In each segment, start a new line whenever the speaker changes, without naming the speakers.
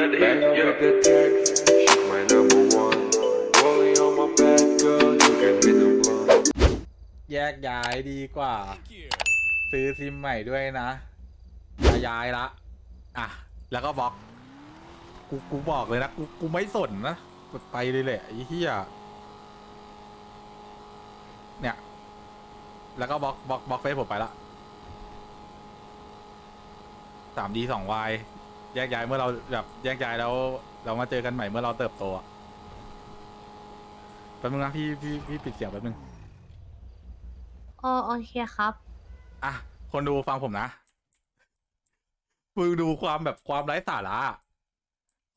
that heat, yeah. with the text, she's my number one. Rolling on my back, girl, you can hit the blunt.
แยกย้ายดีกว่า ซื้อซิมใหม่ด้วยนะจะย้ายละ อะ แล้วก็บล็อก กูกูบอกเลยนะ กูกูไม่สนนะไปเลยแหละไอ้เหี้ยเนี่ย แล้วก็บล็อกบล็อกบล็อกเฟซผมไปละสามดีสองวาย แยกย้ายเมื่อเราแบบแยกย้ายแล้วเรามาเจอกันใหม่เมื่อเราเติบโตอะแป๊บนึงนะพี่พี่พี่ปิดเสียงแป๊บนึง
โอโอเคครับ
อะ คนดูฟังผมนะมึงดูความแบบความไร้สาระ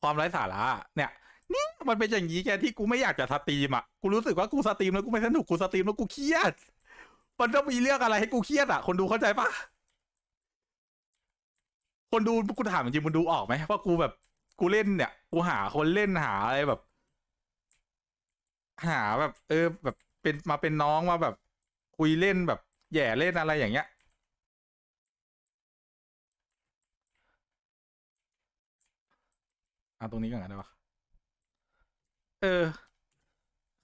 ความไร้สาระ เนี่ย นี่มันเป็นอย่างนี้แกที่กูไม่อยากจะสตรีมอะ กูรู้สึกว่ากูสตรีมแล้วกูไม่สนุกกูสตรีมแล้วกูเครียด มันต้องมีเรื่องอะไรให้กูเครียดอะ คนดูเข้าใจปะ คนดูกูถามจริงๆมันดูออกไหมว่ากูแบบกูเล่นเนี่ย กูหาคนเล่นหาอะไรแบบ หาแบบ เออ แบบเป็นมาเป็นน้องมาแบบ คุยเล่นแบบแย่เล่นอะไรอย่างเงี้ยเอาตรงนี้ก่อนกันได้ปะเออ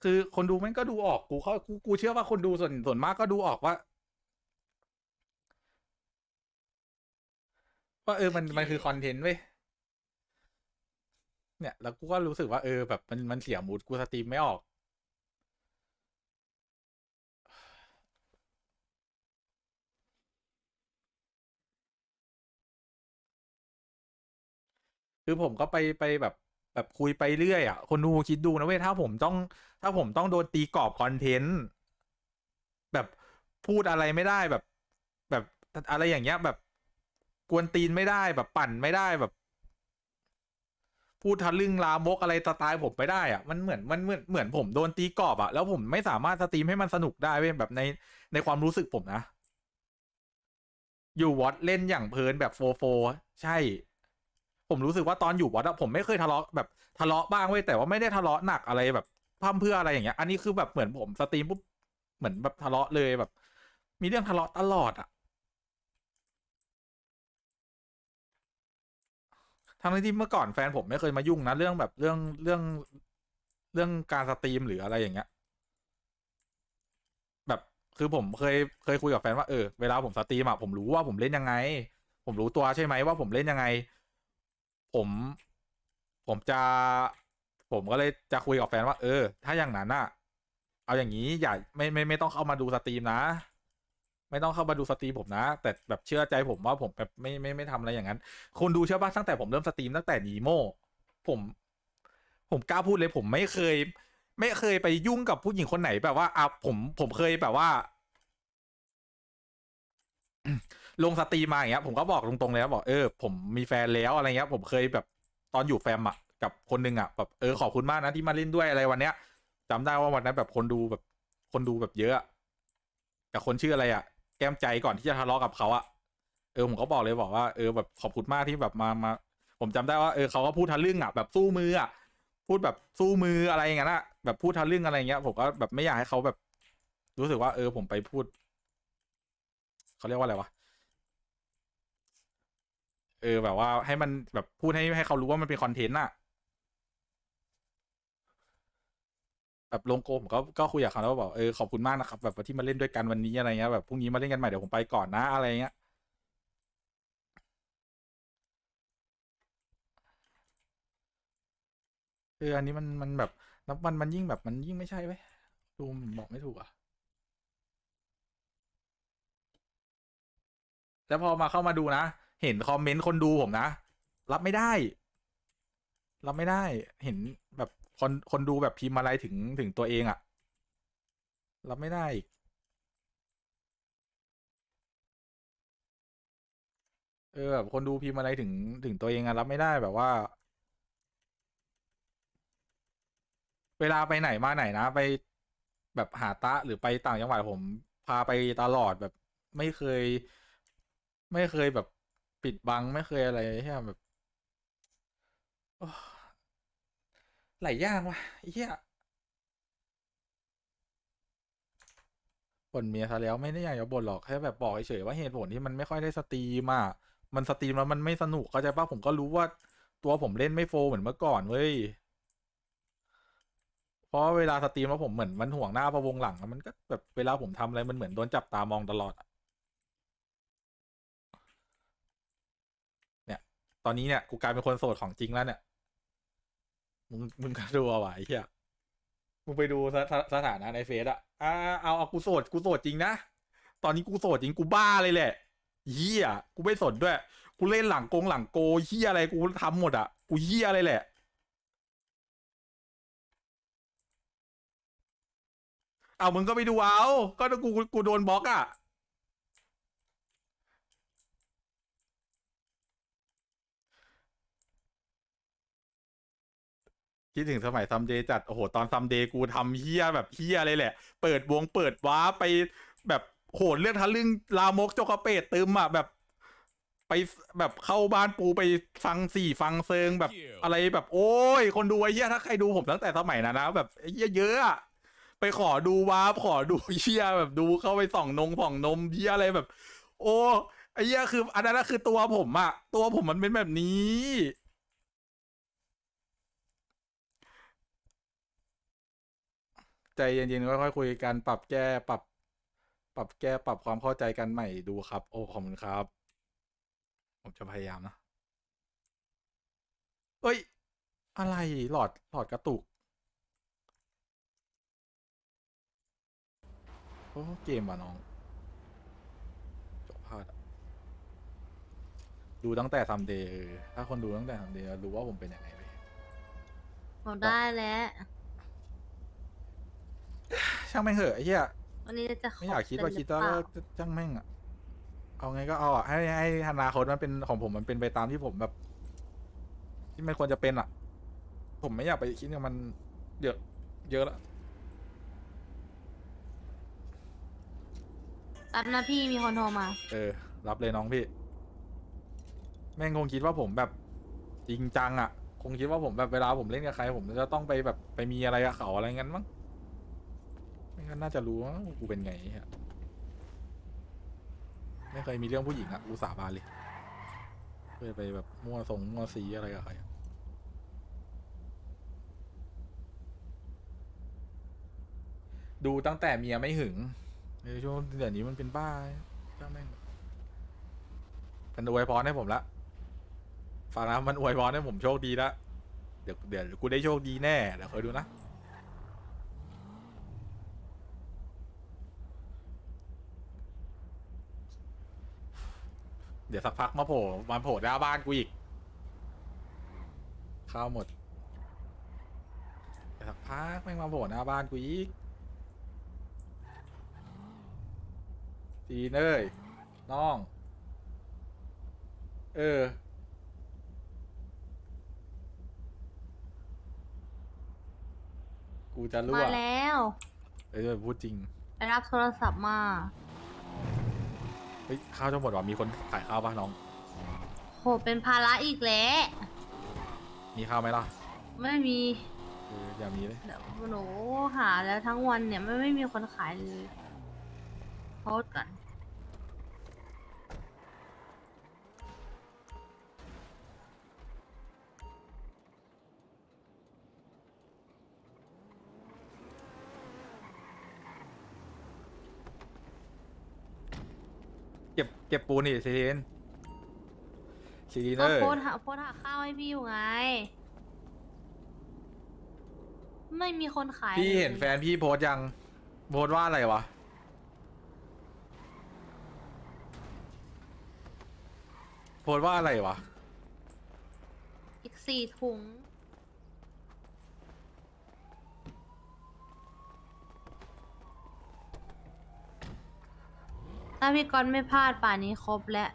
คือคนดูแม่งก็ดูออกกูเขากูกูเชื่อว่าคนดูส่วนส่วนมากก็ดูออกว่า ว่าเออมันมันคือคอนเทนต์เว้ยเนี่ย แล้วกูก็รู้สึกว่าเออแบบมันมันเสียมูดกูสตรีมไม่ออก คือผมก็ไปไปแบบแบบคุยไปเรื่อยอะ คนดูคิดดูนะเว้ยถ้าผมต้อง ถ้าผมต้องโดนตีกรอบคอนเทนต์แบบพูดอะไรไม่ได้แบบ แบบอะไรอย่างเงี้ยแบบ กวนตีนไม่ได้แบบปั่นไม่ได้แบบ พูดทะลึ่งลามกอะไรสไตล์ผมไม่ได้อะมันเหมือนมันเหมือนเหมือนผมโดนตีกรอบอะแล้วผมไม่สามารถสตรีมให้มันสนุกได้เว้ยแบบในในความรู้สึกผมนะอยู่วอตเล่นอย่างเพลินแบบโฟโฟใช่ ผมรู้สึกว่าตอนอยู่วอตอะผมไม่เคยทะเลาะแบบทะเลาะบ้างเว้ยแต่ว่าไม่ได้ทะเลาะหนักอะไรแบบพร่ำเพื่ออะไรอย่างเงี้ย อันนี้คือแบบเหมือนผมสตรีมปุ๊บเหมือนแบบทะเลาะเลยแบบ มีเรื่องทะเลาะตลอดอะ ทั้งที่เมื่อก่อนแฟนผมไม่เคยมายุ่งนะเรื่องแบบเรื่องเรื่องเรื่องการสตรีมหรืออะไรอย่างเงี้ย แบบคือผมเคยเคยคุยกับแฟนว่าเออเวลาผมสตรีมอะผมรู้ว่าผมเล่นยังไง ผมรู้ตัวใช่ไหมว่าผมเล่นยังไง ผมผมจะ ผมก็เลยจะคุยกับแฟนว่า เออ ถ้าอย่างนั้นอะเอาอย่างนี้อย่าไม่ไม่ไม่ต้องเข้ามาดูสตรีมนะ ไม่ต้องเข้ามาดูสตรีมผมนะ แต่แบบเชื่อใจผมว่าผมแบบไม่ไม่ไม่ทำอะไรอย่างนั้น คนดูเชื่อป่ะตั้งแต่ผมเริ่มสตรีมตั้งแต่นีโมผม ผมกล้าพูดเลยผมไม่เคย ไม่เคยไปยุ่งกับผู้หญิงคนไหนแบบว่าอะผมผมเคยแบบว่า ลงสตรีมมาอย่างเงี้ย ผมก็บอกตรงๆเลยบอกเออผมมีแฟนแล้วอะไรเงี้ย ผมเคยแบบตอนอยู่แฟมอะกับคนหนึ่งอะแบบเออขอบคุณมากนะที่มาเล่นด้วยอะไรวันเนี้ยจำได้ว่าวันนั้นแบบคนดูแบบ คนดูแบบเยอะกับคนชื่ออะไรอะ ก้มใจก่อนที่จะทะเลาะกับเขาอะเออผมก็บอกเลยบอกว่าเออแบบขอบคุณมากที่แบบมามา ผมจำได้ว่าเออเขาก็พูดทะลึ่งอะแบบสู้มืออะพูดแบบสู้มืออะไรอย่างเงี้ยนะแบบพูดทะลึ่งอะไรอย่างเงี้ย ผมก็แบบไม่อยากให้เขาแบบ รู้สึกว่าเออผมไปพูดเขาเรียกว่าอะไรวะเออแบบว่าให้มันแบบพูดให้ให้เขารู้ว่ามันเป็นคอนเทนต์อะ แบบลงโกผมก็ก็คุยกับเขาแล้วบอกเออขอบคุณมากนะครับ แบบที่มาเล่นด้วยกันวันนี้อะไรเงี้ยแบบพรุ่งนี้มาเล่นกันใหม่เดี๋ยวผมไปก่อนนะอะไรเงี้ยเอออันนี้มันมันแบบนับวันมันยิ่งแบบมันยิ่งไม่ใช่เว้ยดูมบอกไม่ถูกอะแล้วพอมาเข้ามาดูนะ เห็นคอมเมนต์คนดูผมนะ รับไม่ได้ รับไม่ได้ เห็นแบบ คนคนดูแบบพิมพ์อะไรถึงถึงตัวเองอะรับไม่ได้อีกเออแบบคนดูพิมพ์อะไรถึงถึงตัวเองอะรับไม่ได้แบบว่า เวลาไปไหนมาไหนนะ ไปแบบหาตะหรือไปต่างจังหวัดผม พาไปตลอดแบบไม่เคย ไม่เคยแบบปิดบัง ไม่เคยอะไรใช่แบบ หลายย่างว่ะเหี้ยบ่นเมียซะแล้วไม่ได้อยากจะบ่นหรอกแค่แบบบอกเฉยๆว่าเหตุผลที่มันไม่ค่อยได้สตรีมอะมันสตรีมแล้วมันไม่สนุกเข้าใจป่ะผมก็รู้ว่าตัวผมเล่นไม่โฟร์เหมือนเมื่อก่อนเว้ยเพราะเวลาสตรีมแล้วผมเหมือนมันห่วงหน้าประวงหลังอะมันก็แบบเวลาผมทำอะไรมันเหมือนโดนจับตามองตลอดเนี่ย ตอนนี้เนี่ยกูกลายเป็นคนโสดของจริงแล้วเนี่ย มึงมึงก็ดูเอาไว้เฮียมึงไปดูสถสถานะในเฟซอะอ่าเอาเอากูโสดกูโสดจริงนะ ตอนนี้กูโสดจริงกูบ้าเลยแหละเฮียกูไม่สนด้วย กูเล่นหลังโกงหลังโกเฮียอะไรกูทำหมดอะกูเฮียอะไรแหละ เอามึงก็ไปดูเอา ก็กูกูกูโดนบล็อกอะ คิดถึงสมัยซัมเดย์จัด โอ้โห ตอนซัมเดย์กูทำเฮี้ยแบบเฮี้ยเลยแหละ เปิดวงเปิดว้าไปแบบโหดเรื่องทะลึ่งลามกโจกกเปดตึมอะแบบ ไปแบบเข้าบ้านปูไปฟังสี่ฟังเซิงแบบอะไรแบบโอ้ย คนดูไอ้เหี้ยถ้าใครดูผมตั้งแต่สมัยนั้นนะแบบเหี้ยเยอะอะไปขอดูวาร์ปขอดูเหี้ยแบบดูเข้าไปส่องนงส่องนมเหี้ยอะไรแบบ โอ้ไอ้เหี้ยคืออันนั้นคือตัวผมอะตัวผมมันเป็นแบบนี้ ใจเย็นๆค่อยๆคุยกันปรับแก้ปรับ ปรับแก้ปรับความเข้าใจกันใหม่ดูครับ โอ้ขอบคุณครับ ผมจะพยายามนะเอ้ย อะไรหลอดหลอดกระตุก โอ้เกมว่ะน้องจบพลาดอะดูตั้งแต่ซัมเดย์ถ้าคนดูตั้งแต่ซัมเดย์รู้ว่าผมเป็นยังไงเลย
ผมได้แล้ว
ช่างแม่งเหอะไอ้เหี้ย
วันนี้จะข
ไม่อยากคิด
เป็น
ว่าคิดว่า
หรือเปล่
ก็ช่างแม่งอะเอาไงก็เอาอะให้ให้อนาคตมันเป็นของผมมันเป็นไปตามที่ผมแบบ ที่มันควรจะเป็นอะผมไม่อยากไปคิดกับมันเยอะเยอะแล้ว
แป๊บนะพี่มีคนโทรมา
เออ รับเลยน้องพี่ แม่งคงคิดว่าผมแบบ จริงจังอะคงคิดว่าผมแบบเวลาผมเล่นกับใคร ผมจะต้องไปแบบไปมีอะไรกับเขาอะไรงั้นมั้ง ไม่งั้นน่าจะรู้ว่ากูเป็นไงฮะไม่เคยมีเรื่องผู้หญิงอะกูสาบานเลยเคยไปแบบมั่วทรงมั่วสีอะไรกับใครดูตั้งแต่เมียไม่หึงในช่วงเดี๋ยวนี้มันเป็นบ้าจ้าแม่งมันอวยพรให้ผมละฟังนะมันอวยพรให้ผมโชคดีละเดี๋ยวเดี๋ยวกูได้โชคดีแน่เดี๋ยวคอยดูนะ เดี๋ยวสักพักมาโผล่มาโผล่หน้าบ้านกูอีกข้าวหมดเดี๋ยวสักพักแม่งมาโผล่หน้าบ้านกูอีกจีนเอ้ยน้อง เออกูจะรั่ว
มาแล้ว
เอ้ยพูดจริง
ไปรับโทรศัพท์มา
เฮ้ยข้าวจะหมดว่ะมีคนขายข้าวป่ะน้อง
โหเป็นภาระอีกแล้ว
มีข้าวไหมล่ะ
ไม่มี
เอออย่ามีเลย
เดี๋ยวหนูหาแล้วทั้งวันเนี่ยไม่ไม่มีคนขายเลยโพสต์ก่อน
เก็บเก็บปูนนี่ซีรีนซีรีน
ก็
เอ้ย
โพสต์หาโพสต์หาข้าวให้พี่อยู่ไง ไม่มีคนขาย
พี่เห็น
ลย
แฟนพี่โพสต์ยัง โพสต์ว่าอะไรวะ โพสต์ว่าอะไรวะ
อีกสี่ถุง ถ้าพี่กอนไม่พลาดป่านนี้ครบแล้ว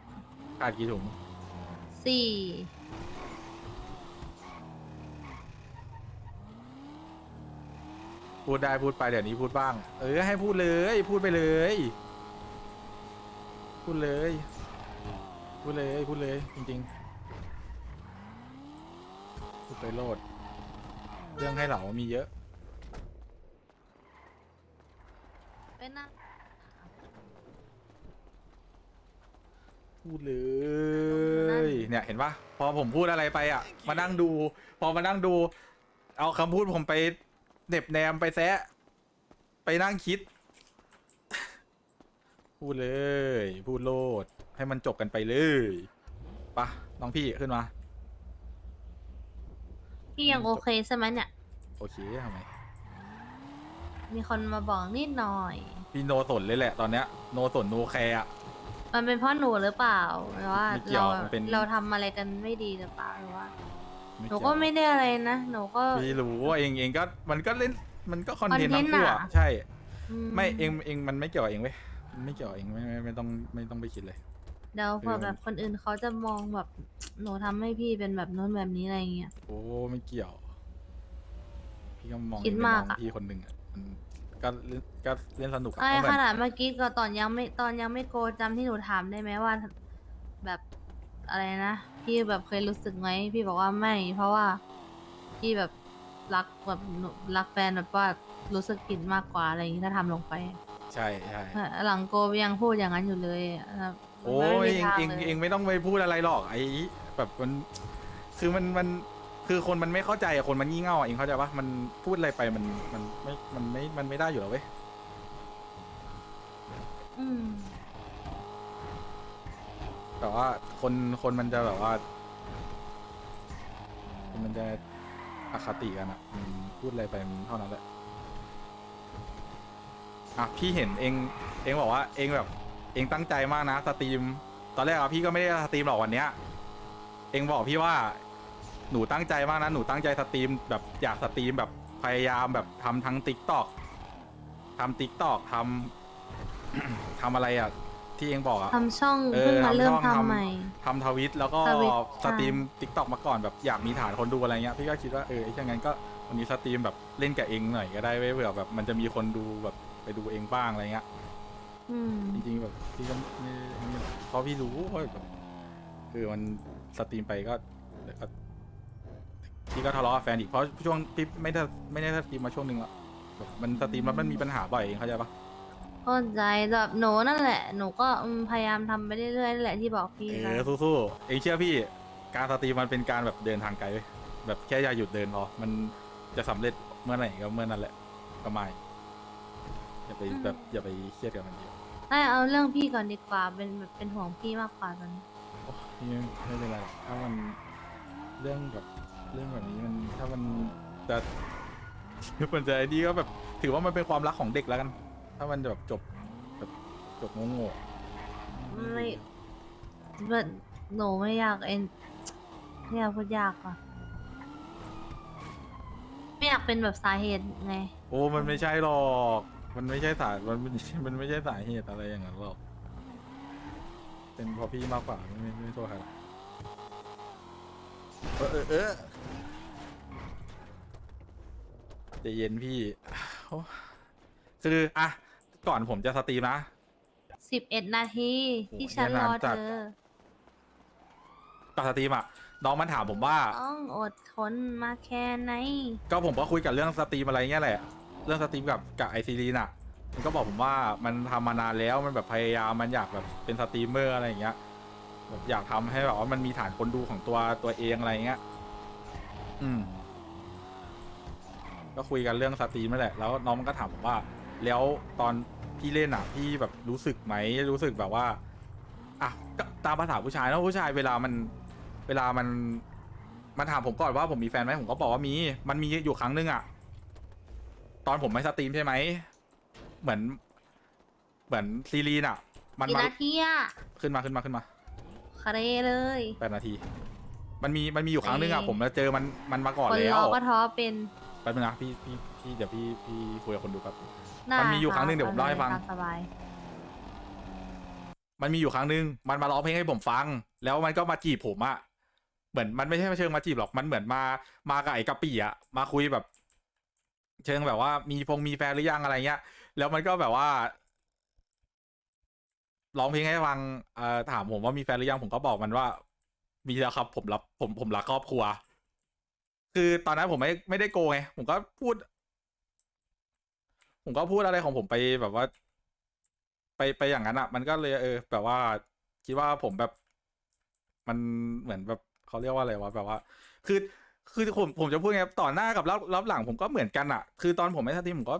ขาดกี่ถุง
สี่
พูดได้พูดไปเดี๋ยวนี้พูดบ้าง เออให้พูดเลย พูดไปเลย พูดเลย พูดเลยพูดเลย จริงๆพูดไปโลด เรื่องให้เหล่ามีเยอะ
เป็นนั่น
พูดเลย เนี่ยเห็นปะพอผมพูดอะไรไปอะ มานั่งดู พอมานั่งดู เอาคำพูดผมไปเหน็บแนมไปแซะ ไปนั่งคิด พูดเลย พูดโลด ให้มันจบกันไปเลยปะน้องพี่ขึ้นมา
พี่ยังโอเคใช่ไหมเนี่ย
โอเคทำไม
มีคนมาบอกนิดหน่อย
พี่โนสนเลยแหละตอนเนี้ย โนสนโนแคร์อะ
มันเป็นเพราะหนูหรือเปล่าหรือว่า
ไม่เกี่ย
เรา
วมันเป็น
เราทำอะไรกันไม่ดีหรือเปล่าหรือว่า หนู
เยว
ก็ไม่ได้อะไรนะหนูก็
พี่รู้ว่าเองเองก็มันก็เล่นมันก็คอนเทนต์
คอน
ทั้
เท
ง
นต์
คู่
อะ
อะใช่
อื
ไม่เองเองมันไม่เกี่ยวกับเองเว้ยมันไม่เกี่ยวกับเองไม่ไม่ไม่ต้องไม่ต้องไปคิดเลย
เดี๋ยวเผื่อ
เออ
แบบคนอื่นเขาจะมองแบบหนูทำให้พี่เป็นแบบนู้นแบบนี้อะไรเงี้ย
โอ้ไม่เกี่ยว พี่ก็มอง
คิด
เองเป็น
มาก
น้อง
อะ
พี่คนหนึ่งอะมัน ก็เล่นก็เล่นสนุกอะ
ไอ้
ก็เหมื
ข
อน
นาดเมื่อกี้ก็ตอนยังไม่ตอนยังไม่โกจำที่หนูถามได้ไหมว่า แบบอะไรนะพี่แบบเคยรู้สึกไหมพี่บอกว่าไม่ เพราะว่าพี่แบบรักแบบหนูรักแฟนแบบว่ารู้สึกผิดมากกว่าอะไรอย่างนี้ถ้าทำลงไป
ใช่ใช่
หลังโกยังพูดอย่างนั้นอยู่เลยอะแบบ
โอ้
มันไม่
ย
มี
เอง
ทาง
เอง
ลย
เองไม่ต้องไปพูดอะไรหรอกไอ้แบบมันคือมันมัน คือคนมันไม่เข้าใจอะคนมันงี่เง่าอะเองเข้าใจปะมันพูดอะไรไปมันมันไม่มันไม่มันไม่ได้อยู่แล้วเว้ย
อืม
แต่ว่าคนคนมันจะแบบว่าคนมันจะอคติกันอะมันพูดอะไรไปมันเท่านั้นแหละอะพี่เห็นเองเองบอกว่าเองแบบ เองตั้งใจมากนะสตรีม ตอนแรกอะพี่ก็ไม่ได้สตรีมหรอกวันเนี้ย เองบอกพี่ว่า หนูตั้งใจมากนะ หนูตั้งใจสตรีมแบบอยากสตรีมแบบพยายามแบบทำทั้งติ๊กตอกทำติ๊กตอกทำ ทำอะไรอะที่เองบอกอะ
ทำช่อง
เออ
เพิ่งมา
ทำ
เริ่ม
ช่อง
ทำ
ทำ
ใหม่
ทำทวิตแล้วก็
ทวิต
สตรีม
ใช่
ติ๊กต็อกมาก่อนแบบอยากมีฐานคนดูอะไรเงี้ยพี่ก็คิดว่าเออไอ้เช่นงั้นก็วันนี้สตรีมแบบเล่นกับเองหน่อยก็ได้ไว้ยเผื่อแบบมันจะมีคนดูแบบไปดูเองบ้างอะไรเงี้ย
อืม
จริงๆแบบพี่ก็ไม่ไม่เพราะพี่รู้ว่าแบบคือมันสตรีมไปก็เดี๋ยวก็ พี่ก็ทะเลาะกับแฟนอีกเพราะช่วงพี่ไม่ได้ไม่ได้สตรีมมาช่วงหนึ่งละแบบมันสตรีมแล้วมันมีปัญหาบ่อยเองเข้าใจปะ
เข้าใจแบบหนูนั่นแหละ หนูก็อืมพยายามทำไปเรื่อยๆนั่นแหละที่บอกพี่
เอ
ไป
อสู้ๆเองเชื่อพี่การสตรีมมันเป็นการแบบเดินทางไกลเว้ยแบบแค่อย่าหยุดเดินพอมันจะสำเร็จเมื่อไหร่ก็เมื่อนั้นแหละก็ไม่อย่าไปแบบอย่าไปเครียดกับมันเยอะ
ให้เอาเรื่องพี่ก่อนดีกว่า เป็นแบบเป็นห่วงพี่มากกว่าตอนนี้
โอ้พี่ไม่ไม่เป็นไรหรอกถ้ามันเรื่องแบบ เรื่องแบบนี้มันถ้ามันจะมันจะไอ้นี่ก็แบบถือว่ามันเป็นความรักของเด็กแล้วกัน ถ้ามันจะแบบจบแบบจบโง่ๆ
ไม่แบบหนูไม่อยากเอ็นไม่อยากพูดยากอะ ไม่อยากเป็นแบบสาเหตุไง
โอ้มันไม่ใช่หรอก มันไม่ใช่สามันมันมันไม่ใช่สาเหตุอะไรอย่างนั้นหรอกเป็นเพราะพี่มากกว่าไม่ไม่ไม่โทษใครหรอก เออเออเออใจะเย็นพี่โอ้คืออะ ก่อนผมจะสตรีมนะ
สิบเอ็ดนาที
โอ้
ที่ฉัน
เนี่ย
ร
นา
อน
จั
เธ
ด
อ
ก่อนสตรีมอะ น้องมันถามผมว่า
ต้องอดทนมาแค่ไหน
ก็ผมก็คุยกับเรื่องสตรีมอะไรเงี้ยแหละ เรื่องสตรีมกับกับไอซีรีน่ะ มันก็บอกผมว่ามันทำมานานแล้วมันแบบพยายามมันอยากแบบเป็นสตรีมเมอร์อะไรอย่างเงี้ย แบบอยากทำให้แบบว่ามันมีฐานคนดูของตัวตัวเองอะไรเงี้ย อืม ก็คุยกันเรื่องสตรีมนั่นแหละ แล้วน้องมันก็ถามผมว่า แล้วตอนพี่เล่นอะพี่แบบรู้สึกไหม รู้สึกแบบว่า อะก็ตามภาษาผู้ชายแล้วผู้ชายเวลามัน เวลามัน มันถามผมก่อนว่าผมมีแฟนไหมผมก็บอกว่ามี มันมีอยู่ครั้งหนึงอะตอนผมไม่สตรีมใช่ไหม เหมือน เหมือนซีรีนอะมัน
กี่
มา
นาทีอะ
ขึ้นมาขึ้นมาขึ้นมา
คาเรเลย
แปดนาที มันมีมันมีอยู่ครั้งหนึงอะ
เอ้ย
ผมมาเจอมันมันมาก่อน
คน
แล้
ร
ว
อก็ท้อเป็น
แป๊บนึงนะพี่พี่พี่เดี๋ยวพี่พี่คุยกับคนดูครับ
ได้
มันมีอยู่ครั้งหนึ่งเดี๋ยวผมเล่าให้ฟัง
ตมสบาย
มันมีอยู่ครั้งหนึ่งมันมาร้องเพลงให้ผมฟัง แล้วมันก็มาจีบผมอะเหมือนมันไม่ใช่เชิงมาจีบหรอกมันเหมือนมามากับไอ้กะปิอะมาคุยแบบ เชิงแบบว่ามีพงมีแฟนหรือยังอะไรเงี้ย แล้วมันก็แบบว่า ร้องเพลงให้ฟังเอ่อถามผมว่ามีแฟนหรือยังผมก็บอกมันว่า มีแล้วครับ ผมรับผมผมรักครอบครัว คือตอนนั้นผมไม่ไม่ได้โกงไงผมก็พูด ผมก็พูดอะไรของผมไปแบบว่า ไปไปอย่างนั้นอะ มันก็เลยเออ แบบว่า คิดว่าผมแบบ มันเหมือนแบบเขาเรียกว่าอะไรวะแบบว่า คือคือผมผมจะพูดไงต่อหน้ากับรับรับหลังผมก็เหมือนกันอะคือตอนผมไม่สตรีมผมก็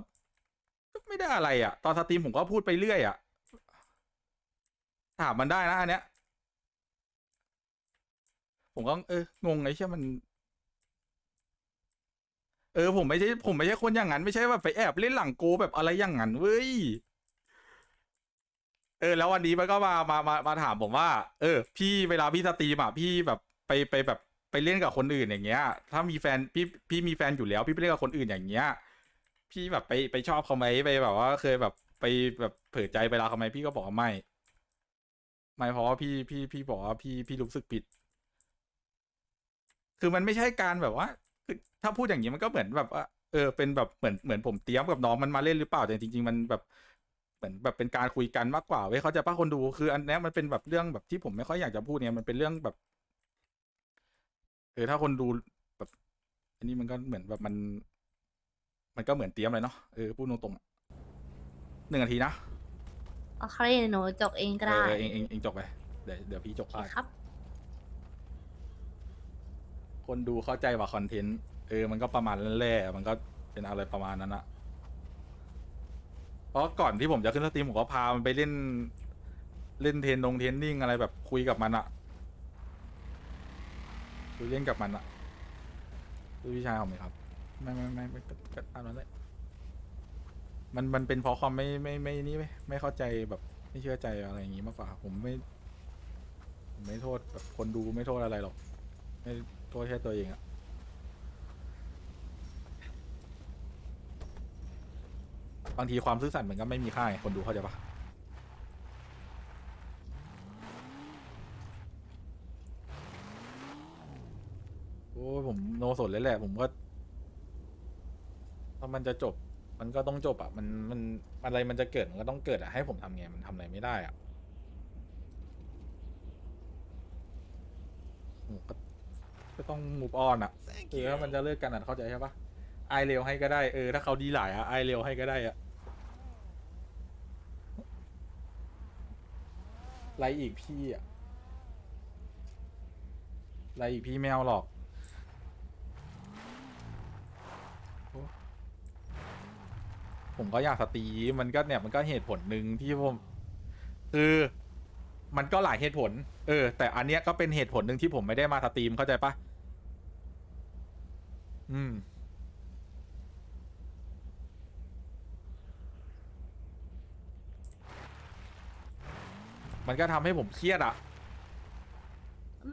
ไม่ได้อะไรอะตอนสตรีมผมก็พูดไปเรื่อยอะ ถามมันได้นะอันเนี้ย ผมก็เอองงไอ้เชี่ยมัน เออ ผมไม่ใช่ผมไม่ใช่คนอย่างนั้น ไม่ใช่แบบไปแอบเล่นหลังโกแบบอะไรอย่างนั้นเว้ยเออ แล้ววันนี้มันก็มามามามาถามผมว่า เออ พี่เวลาพี่สตรีมอะพี่แบบไปไปแบบไปเล่นกับคนอื่นอย่างเงี้ย ถ้ามีแฟนพี่พี่มีแฟนอยู่แล้ว พี่ไปเล่นกับคนอื่นอย่างเงี้ย พี่แบบไปไปชอบเขาไหมไปแบบว่าเคยแบบไปแบบเผลอใจไปรักเขาไหมพี่ก็บอกว่าไม่ ไม่เพราะว่าพี่พี่พี่บอกว่าพี่พี่รู้สึกผิด คือมันไม่ใช่การแบบว่าคือถ้าพูดอย่างนี้มันก็เหมือนแบบว่าเออเป็นแบบเหมือนเหมือนผมเตรียมกับน้องมันมาเล่นหรือเปล่าแต่จริง ๆ มันแบบเหมือนแบบเป็นการคุยกันมากกว่าเว้ยเขาจะป้าคนดูคืออันนี้มันเป็นแบบเรื่องแบบที่ผมไม่ค่อยอยากจะพูดเนี่ยมันเป็นเรื่องแบบเออถ้าคนดูแบบ อันนี้มันก็เหมือนแบบมัน มันก็เหมือนเตรียมเลยเนาะเออพูดตรงๆหนึ่งนาทีนะ
โอเคหนูจกเองก็
เอ
ได้
อเองเองเองจบไป เดี๋ยวเดี๋ยวพี่จบ
โอเค
พาด
ครับ
คนดูเข้าใจว่าคอนเทนต์เออมันก็ประมาณนั้นแหละมันก็เป็นอะไรประมาณนั้นอะเพราะก่อนที่ผมจะขึ้นสตรีมผมก็พามันไปเล่น เล่นเทรนนงเทรนนิ่งอะไรแบบคุยกับมันอะคุยเล่นกับมันอะคือพี่ชายผมไหมครับ ไม่ไม่ไม่ไม่ก็ก็ตามนั้นแหละ มันมันเป็นเพราะความไม่ไม่ไม่นี่ไม่ไม่เข้าใจแบบไม่เชื่อใจอะไรอย่างงี้มากกว่า ผมไม่ผมไม่โทษแบบคนดูไม่โทษอะไรหรอก ไม่โทษแค่ตัวเองอะบางทีความซื่อสัตย์มันก็ไม่มีค่าไงคนดูเข้าใจปะโอ้ยผมโนสนเลยแหละ ผมก็ถ้ามันจะจบ มันก็ต้องจบอะมันมันอะไรมันจะเกิดมันก็ต้องเกิดอะให้ผมทำไงมันทำอะไรไม่ได้อะผมก็ก็ต้องมูฟออนอะเออถ้ามันจะเลิกกันอะเข้าใจใช่ปะไอายเร็วให้ก็ได้เออถ้าเขาดีหลายอะไอายเร็วให้ก็ได้อะไรอีกพี่อะไรอีกพี่ไม่เอาหรอกโอ้ ผมก็อยากสตรีมมันก็เนี่ยมันก็เหตุผลหนึ่งที่ผมคือมันก็หลายเหตุผล เออ แต่อันเนี้ยก็เป็นเหตุผลหนึ่งที่ผมไม่ได้มาสตรีมเข้าใจปะอืม มันก็ทำให้ผมเครียดอะ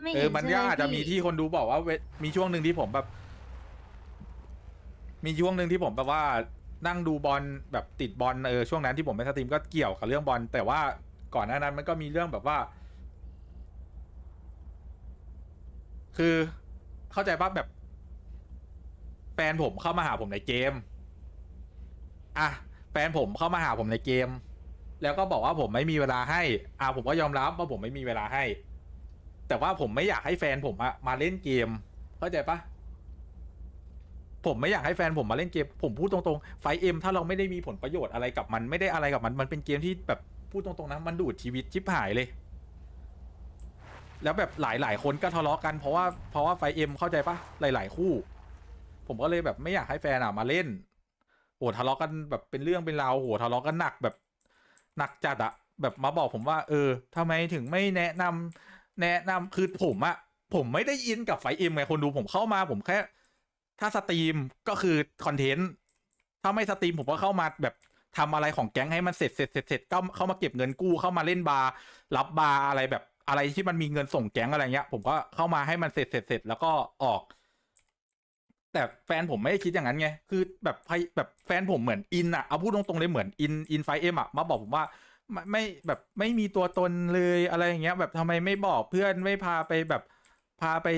ไม่
เอ
เห็
อนมัน
ใช่
ก็
ไหม
อาจจะมี
พี่
ที่คนดูบอกว่าเวมีช่วงหนึ่งที่ผมแบบ มีช่วงหนึ่งที่ผมแบบว่า นั่งดูบอลแบบติดบอลเออช่วงนั้นที่ผมไปสตรีมก็เกี่ยวกับเรื่องบอลแต่ว่าก่อนหน้านั้นมันก็มีเรื่องแบบว่า คือเข้าใจป่ะแบบแฟนผมเข้ามาหาผมในเกม อะแฟนผมเข้ามาหาผมในเกม แล้วก็บอกว่าผมไม่มีเวลาให้ อะผมก็ยอมรับว่าผมไม่มีเวลาให้ แต่ว่าผมไม่อยากให้แฟนผมอะมาเล่นเกม เข้าใจปะ ผมไม่อยากให้แฟนผมมาเล่นเกม ผมพูดตรงๆไฟเอ็มถ้าเราไม่ได้มีผลประโยชน์อะไรกับมันไม่ได้อะไรกับมันมันเป็นเกมที่แบบพูดตรงๆนะมันดูดชีวิตชิบหายเลย แล้วแบบหลายๆคนก็ทะเลาะกันเพราะว่าเพราะว่าไฟเอ็มเข้าใจปะหลาย ๆ คู่ ผมก็เลยแบบไม่อยากให้แฟนอะมาเล่นโหทะเลาะกันแบบเป็นเรื่องเป็นราวโหทะเลาะกันหนักแบบหนักจัดอะแบบมาบอกผมว่า เออทำไมถึงไม่แนะนำแนะนำคือผมอะผมไม่ได้อินกับไฟเอ็มไงคนดูผมเข้ามาผมแค่ ถ้าสตรีมก็คือคอนเทนต์ถ้าไม่สตรีมผมก็เข้ามาแบบทำอะไรของแก๊งให้มันเสร็จเสร็จเสร็จเสร็จก็เข้ามาเก็บเงินกู้เข้ามาเล่นบาร์รับบาร์อะไรแบบอะไรที่มันมีเงินส่งแก๊งอะไรเงี้ย ผมก็เข้ามาให้มันเสร็จเสร็จเสร็จแล้วก็ออก แต่แฟนผมไม่ได้คิดอย่างนั้นไงคือแบบไฟแบบแฟนผมเหมือนอินอะเอาพูดตรงๆเลยเหมือนอินอินไฟเอ็มอะมาบอกผมว่าไม่ไม่แบบไม่มีตัวตนเลยอะไรอย่างเงี้ย แบบทำไมไม่บอกเพื่อนไม่พาไปแบบพาไป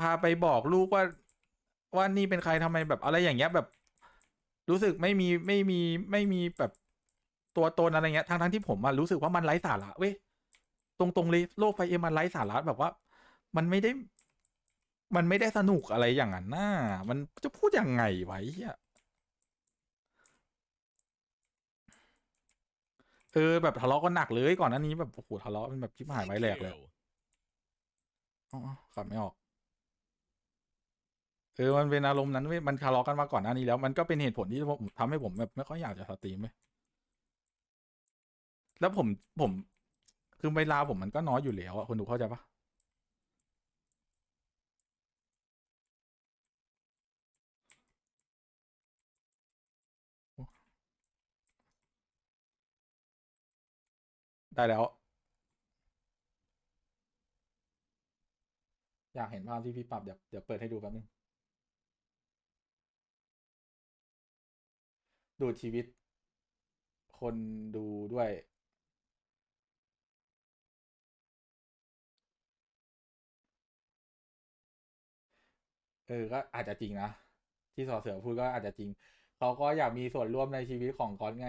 พาไปบอกลูกว่า ว่านี่เป็นใครทำไมแบบอะไรอย่างเงี้ยแบบ รู้สึกไม่มีไม่มีไม่มีแบบตัวตนอะไรเงี้ยทั้งทั้งที่ผมอะรู้สึกว่ามันไร้สาระเว้ยตรงๆเลยโลกไฟเอ็มมันไร้สาระแบบว่า มันไม่ได้ มันไม่ได้สนุกอะไรอย่างนั้นน่ามันจะพูดยังไงไวะไอ้เหี้ยเอออแบบทะเลาะกันหนักเลยก่อนหน้านี้แบบโอ้โหทะเลาะเป็นแบบชิบหายไว้แหลกเลยอ๋อขับไม่ออก เออมันเป็นอารมณ์นั้นเว้ยมันทะเลาะกันมาก่อนหน้านี้แล้วมันก็เป็นเหตุผลที่ผมทำให้ผมแบบไม่ค่อยอยากจะสตรีมเว้ยแล้วผมผมคือเวลาผมมันก็น้อยอยู่แล้วอะคนดูเข้าใจปะได้แล้ว อยากเห็นภาพที่พี่ปรับเดี๋ยวเดี๋ยวเปิดให้ดูแป๊บนึง ดูดชีวิต คนดูด้วย เออ ก็อาจจะจริงนะ ที่สอเสือพูดก็อาจจะจริง เขาก็อยากมีส่วนร่วมในชีวิตของก๊อตไง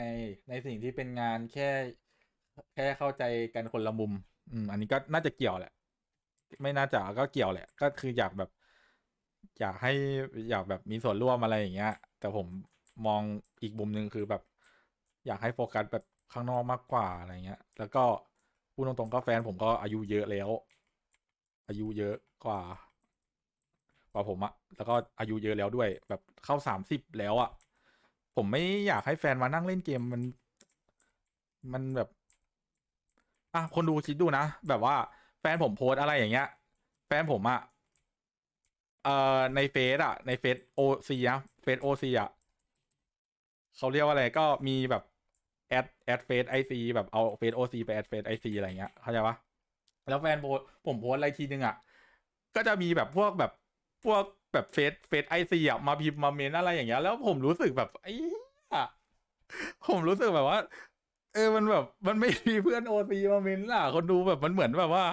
ในสิ่งที่เป็นงานแค่ แค่เข้าใจกันคนละมุม อืม อันนี้ก็น่าจะเกี่ยวแหละ ไม่น่าจะก็เกี่ยวแหละ ก็คืออยากแบบ อยากให้อยากแบบมีส่วนร่วมอะไรอย่างเงี้ย แต่ผม มองอีกมุมหนึ่งคือแบบอยากให้โฟกัสแบบข้างนอกมากกว่าอะไรเงี้ย แล้วก็พูดตรงๆก็แฟนผมก็อายุเยอะแล้ว อายุเยอะกว่า กว่าผมอะแล้วก็อายุเยอะแล้วด้วย แบบเข้าสามสิบแล้วอะผมไม่อยากให้แฟนมานั่งเล่นเกมมันมันแบบ อะคนดูคิดดูนะ แบบว่าแฟนผมโพสอะไรอย่างเงี้ย แฟนผมอะเอ่อในเฟซอะในเฟซโอซีนะเฟซโอซีอะ เขาเรียกว่าอะไรก็มีแบบแอดแอดเฟซไอซีแบบเอาเฟซโอซีไปแอดเฟซไอซีอะไรเงี้ยเข้าใจปะแล้วแฟนโพสผมโพสอะไรทีนึงอะก็จะมีแบบพวกแบบพวกแบบเฟซเฟซไอซีอะมาพิมพ์มาเมนอะไรอย่างเงี้ยแล้วผมรู้สึกแบบไอ้เหี้ยผมรู้สึกแบบว่า เออมันแบบมันไม่มีเพื่อนโอซีมาเมนล่ะ คนดูแบบมันเหมือนแบบว่า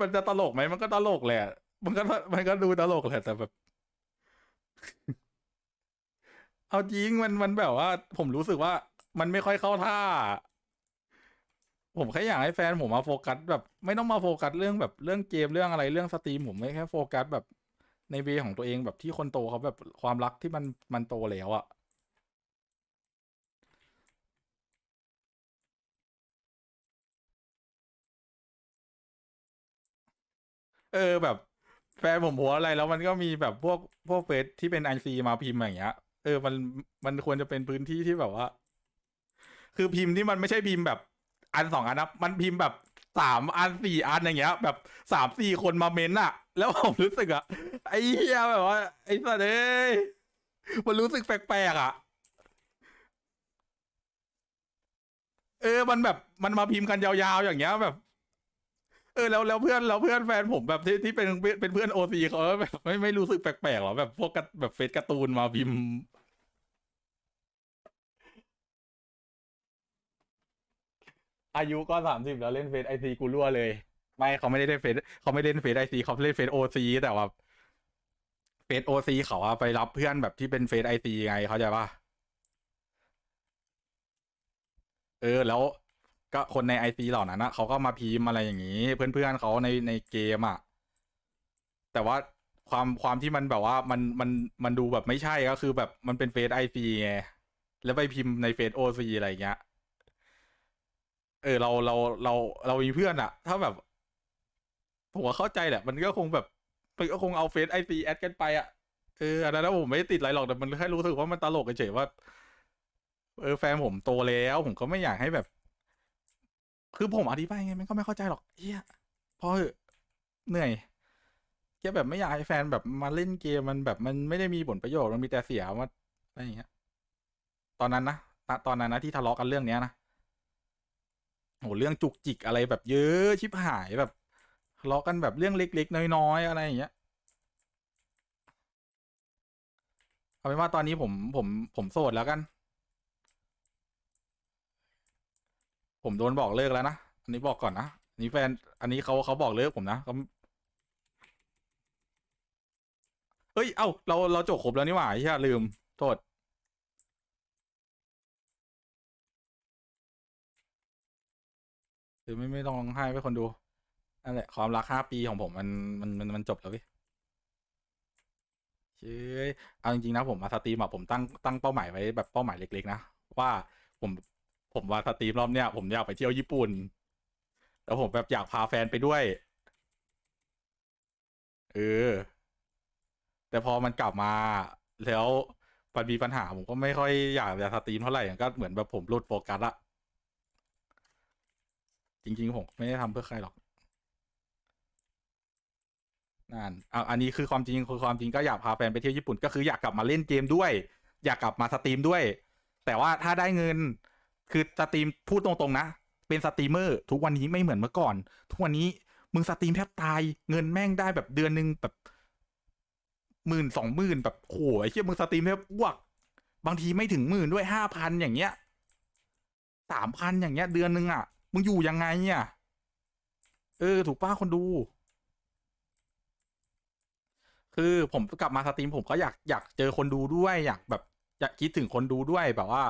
มันจะตลกไหมมันก็ตลกแหละ มันก็มันก็ดูตลกแหละแต่แบบ เอาจริงมันมันแบบว่า ผมรู้สึกว่า มันไม่ค่อยเข้าท่า ผมแค่อยากให้แฟนผมมาโฟกัสแบบ ไม่ต้องมาโฟกัสเรื่องแบบเรื่องเกมเรื่องอะไรเรื่องสตรีมผมไม่แค่โฟกัสแบบในเวของตัวเองแบบที่คนโตเขาแบบความรักที่มันมันโตแล้วอะเออแบบแฟนผมโพสต์อะไรแล้วมันก็มีแบบพวกพวกเฟซที่เป็นไอซีมาพิมพ์อย่างเงี้ย ออมันมันควรจะเป็นพื้นที่ที่แบบว่า คือพิมพ์ที่มันไม่ใช่พิมพ์แบบ อันสองอันนะมันพิมพ์แบบสามอันสี่อันอย่างเงี้ย แบบสามสี่คนมาเมนอะแล้วผมรู้สึกอะไอ้เหี้ยแบบว่า ไอ้สัสเอ้ยมันรู้สึกแปลกๆอะเออ มันแบบ มันมาพิมพ์กันยาวๆ อย่างเงี้ยแบบ เออ แล้ว แล้วเพื่อนแล้วเพื่อนแฟนผมแบบที่ที่เป็นเป็นเพื่อนโอซีเขาแบบไม่ไม่รู้สึกแปลกๆหรอแบบพวกแบบเฟซการ์ตูนมาพิมพ์ อายุก็สามสิบแล้วเล่นเฟซไอซีกูรั่วเลย ไม่เขาไม่ได้เล่นเฟซเขาไม่เล่นเฟซไอซีเขาเล่นเฟซโอซีแต่ว่าเฟซโอซีเขาอะไปรับเพื่อนแบบที่เป็นเฟซไอซีไงเขาใจปะเออ แล้วก็คนในไอซีเหล่านั้นนะเขาก็มาพิมพ์อะไรอย่างนี้ เพื่อนๆเขาในในเกมอะแต่ว่าความความที่มันแบบว่ามันมันมันดูแบบไม่ใช่ก็คือแบบมันเป็นเฟซไอซีไงแล้วไปพิมพ์ในเฟซโอซีอะไรอย่างเงี้ย เออเราเราเราเรามีเพื่อนอะถ้าแบบผมก็เข้าใจแหละ มันก็คงแบบมันก็คงเอาเฟซไอซีแอดกันไปอะเอออันนั้นผมไม่ติดอะไรหรอกแต่มันแค่รู้สึกว่ามันตลกเฉยว่า เออแฟนผมโตแล้ว ผมก็ไม่อยากให้แบบ คือผมอธิบายไงมันก็ไม่เข้าใจหรอกเฮียพอเหนื่อยแค่แบบไม่อยากให้แฟนแบบมาเล่นเกมมันแบบมันไม่ได้มีผลประโยชน์มันมีแต่เสียมาอะไรอย่างเงี้ย ตอนนั้นนะตอนนั้นนะที่ทะเลาะกันเรื่องเนี้ยนะ โหเรื่องจุกจิกอะไรแบบเยอะชิบหายแบบทะเลาะกันแบบเรื่องเล็กๆน้อยๆอะไรอย่างเงี้ยเอาเป็นว่าตอนนี้ผมผมผมโสดแล้วกัน ผมโดนบอกเลิกแล้วนะอันนี้บอกก่อนนะอันนี้แฟนอันนี้เขาเขาบอกเลิกผมนะเขาเฮ้ย เอ้า เรา เราจบครบแล้วนี่หว่าไอ้เหี้ยลืม โทษ หรือไม่ไม่ต้องร้องไห้ไปคนดูนั่นแหละความรักห้าปีของผมมันมันมันมันจบแล้วพี่เช้ยเอาจริงๆนะผมมาสตรีมอะผมตั้งตั้งเป้าหมายไว้แบบเป้าหมายเล็ก ๆ นะว่าผมผมว่าสตรีมรอบเนี้ยผมอยากไปเที่ยวญี่ปุ่นแล้วผมแบบอยากพาแฟนไปด้วยเออแต่พอมันกลับมาแล้วมันมีปัญหาผมก็ไม่ค่อยอยากจะสตรีมเท่าไหร่ก็เหมือนแบบผมหลุดโฟกัสอะ จริง ๆ ผมไม่ได้ทำเพื่อใครหรอกนั่นอะอันนี้คือความจริงคือความจริงก็อยากพาแฟนไปเที่ยวญี่ปุ่นก็คืออยากกลับมาเล่นเกมด้วย อยากกลับมาสตรีมด้วย แต่ว่าถ้าได้เงินคือสตรีมพูดตรงๆนะ เป็นสตรีมเมอร์ทุกวันนี้ไม่เหมือนเมื่อก่อน ทุกวันนี้มึงสตรีมแทบตายเงินแม่งได้แบบเดือนหนึ่งแบบหมื่นสองหมื่นแบบโอ้โหไอ้เหี้ยมึงสตรีมแทบอ้วก บางทีไม่ถึงหมื่นด้วยห้าพันอย่างเงี้ยสามพันอย่างเงี้ยเดือนหนึ่งอะ มึงอยู่ยังไงเนี่ยเออ ถูกป้าคนดู คือผมกลับมาสตรีมผมก็อยากอยากเจอคนดูด้วย อยากแบบอยากคิดถึงคนดูด้วยแบบว่า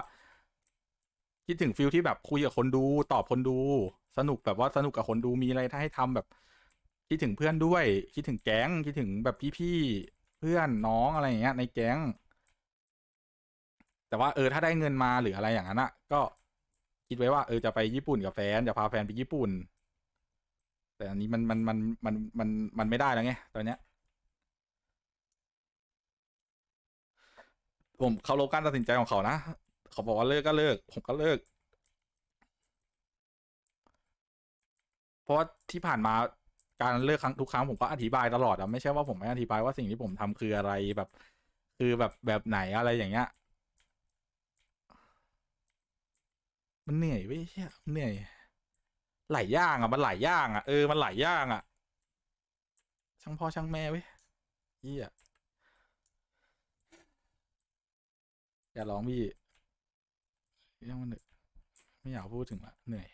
คิดถึงฟิลที่แบบคุยกับคนดูตอบคนดู สนุกแบบว่าสนุกกับคนดูมีอะไรถ้าให้ทำแบบ คิดถึงเพื่อนด้วย คิดถึงแก๊งคิดถึงแบบพี่ๆเพื่อนน้องอะไรอย่างเงี้ย ในแก๊งแต่ว่าเออถ้าได้เงินมาหรืออะไรอย่างนั้นอะก็ คิดไว้ว่าเออจะไปญี่ปุ่นกับแฟนจะพาแฟนไปญี่ปุ่น แต่อันนี้มันมันมันมันมันมันไม่ได้แล้วไงตอนเนี้ย ผมเคารพการตัดสินใจของเขานะเขาบอกว่าเลิกก็เลิก ผมก็เลิก เพราะว่าที่ผ่านมาการเลิกครั้งทุกครั้งผมก็อธิบายตลอดอะไม่ใช่ว่าผมไม่อธิบายว่าสิ่งที่ผมทำคืออะไรแบบ คือแบบแบบไหนอะไรอย่างเงี้ย มันเหนื่อยเว้ยเชี่ยมันเหนื่อย หลายย่างอะ มันหลายย่างอะ เออ มันหลายย่างอะ ช่างพ่อช่างแม่เว้ยเฮียอย่าร้องพี่ยังมันเหนื่อยไม่อยากพูดถึงละเหนื่อย